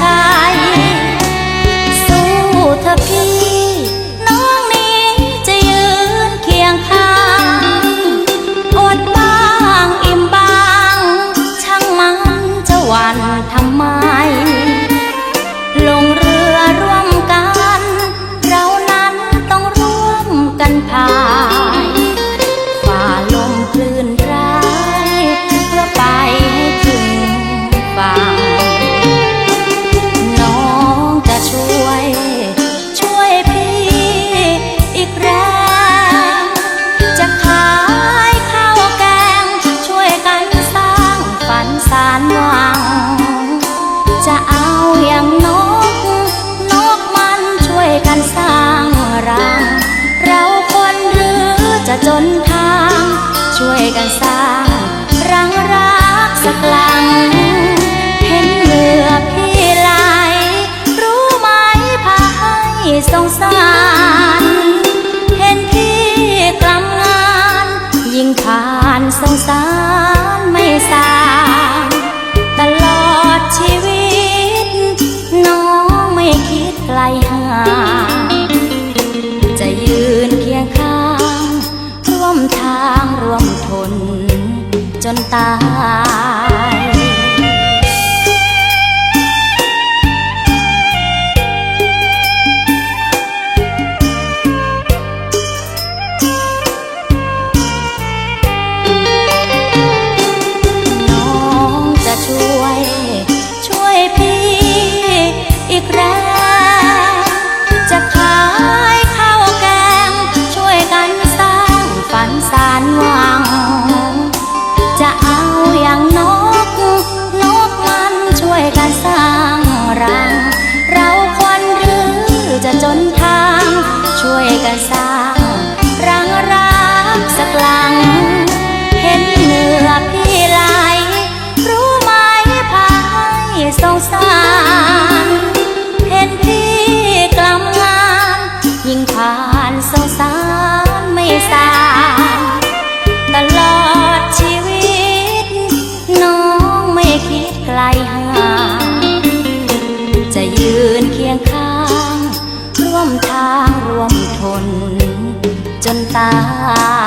ชายสู้เธอพี่ น้องนี้จะยืนเคียงข้างอดบ้างอิ่มบ้าง ช่างมันจะหวันทำไมางช่วยกันสร้างรังรักสักหลังเห็นเหงื่อพี่ไหลรู้ไหมพาให้สงสารเห็นพี่กลำงาน ยิ่งผ่านสงสาร ร่วมทนจนตาย รังรักสักหลัง เห็นเหงื่อพี่ไหลรู้ไหมพาให้สงสาร เห็นพี่กลำงานยิ่งผ่านสงสารไม่สางตลอดชีวิต น้องไม่คิดไกลห่ ตาย